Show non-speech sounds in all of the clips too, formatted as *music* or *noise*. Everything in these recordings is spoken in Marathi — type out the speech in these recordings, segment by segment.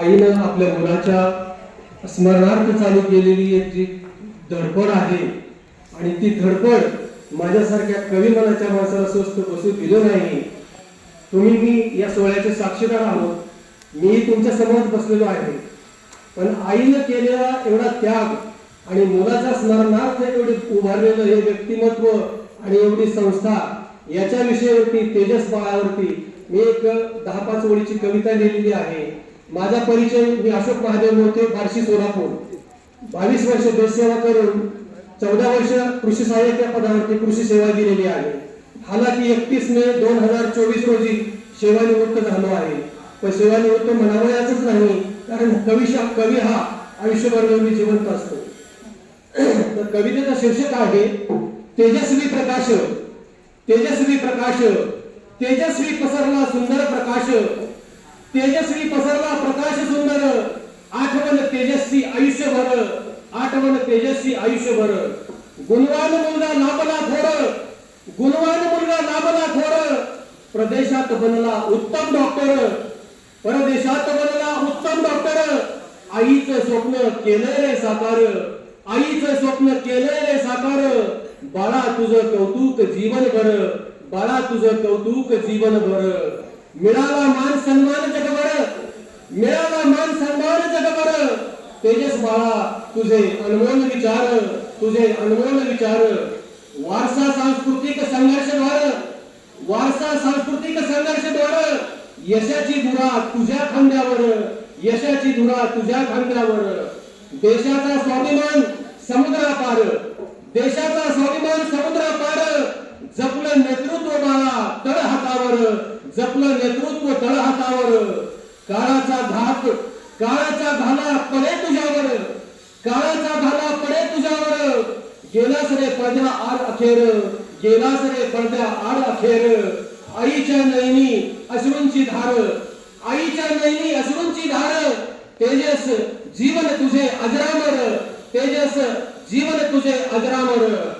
आईनं आपल्या मुलाच्या स्मरणार्थ चालू केलेली एक जी धडपड आहे आणि ती धडपड माझ्यासारख्या कवी मनाच्या माणसाला स्वस्त बसू दिलं नाही तुम्ही मी या सोहळ्याचे साक्षीदार आहोत. मी तुमच्यासमोर बसलेलो आहे. पण आईनं केलेला एवढा त्याग आणि मुलाचा स्मरणार्थ एवढे उभारलेलं हे व्यक्तिमत्व आणि एवढी संस्था याच्या विषयावरती तेजस बाळावरती मी एक दहा पाच ओळीची कविता लिहिलेली आहे. माझा परिचय मी अशोक महादेव मोते बार्शी सोलापूर. बावीस वर्ष देशसेवा करून चौदा वर्ष कृषी सहाय्यक या पदावरती कृषी सेवा दिलेली आहे. हालाकी एकतीस मे दोन हजार चोवीस रोजी सेवानिवृत्त झालो आहे. पण सेवानिवृत्त म्हणावयाचंच नाही कारण कविशा कवी हा आयुष्यभर नेहमी जिवंत असतो. *clears throat* तर कवितेचा शीर्षक आहे तेजस्वी प्रकाश तेजस्वी प्रकाश तेजस्वी पसरला सुंदर प्रकाश. तेजस्वी पसरला प्रकाश सुंदर. आठवण तेजस्वी आयुष्यभर. आठवण तेजस्वी आयुष्यभर. गुणवान मुलगा लाभला थोर. गुणवान मुलगा लाभला थोर. प्रदेशात बनला उत्तम डॉक्टर परदेशात बनला उत्तम डॉक्टर आईचं स्वप्न केलंय रे साकार. आईचं स्वप्न केलंय रे साकार. बाळा तुझं कौतुक जीवनभर. बाळा तुझं कौतुक जीवनभर. मिळाला मान सन्मान मिळाला मान सन्मान जगभर तेजस बाळा तुझे अनमोल विचार तुझे अनमोल विचार। वारसा सांस्कृतिक संघर्षद्वार वारसा सांस्कृतिक संघर्षद्वार यशाची धुरा तुझ्या खांद्यावर यशाची धुरा तुझ्या खांद्यावर। देशाचा स्वाभिमान समुद्रापार देशाचा स्वाभिमान समुद्रापार। जपलं नेतृत्व बाळा तळ हातावर जपलं नेतृत्व तळ हातावर काळाचा धाक काळाचा घाला पडे तुझ्यावर. काळाचा घाला पडे तुझ्यावर. गेलास रे पडद्या आड अखेर गेलास रे पडद्या आड अखेर. आईच्या नैनी अश्रूंची धार आईच्या नैनी अश्रूंची धार. तेजस जीवन तुझे अजरामर. तेजस जीवन तुझे अजरामर.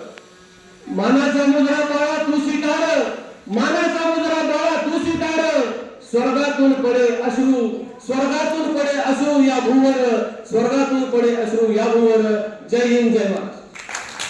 मानाचा मुद्रा बाळा तू स्वीकार. माना स्वर्गातून पडे अश्रू स्वर्गातून पडे अश्रू या भूवर स्वर्गातून पडे अश्रू या भूवर. जय हिंद जय महाराज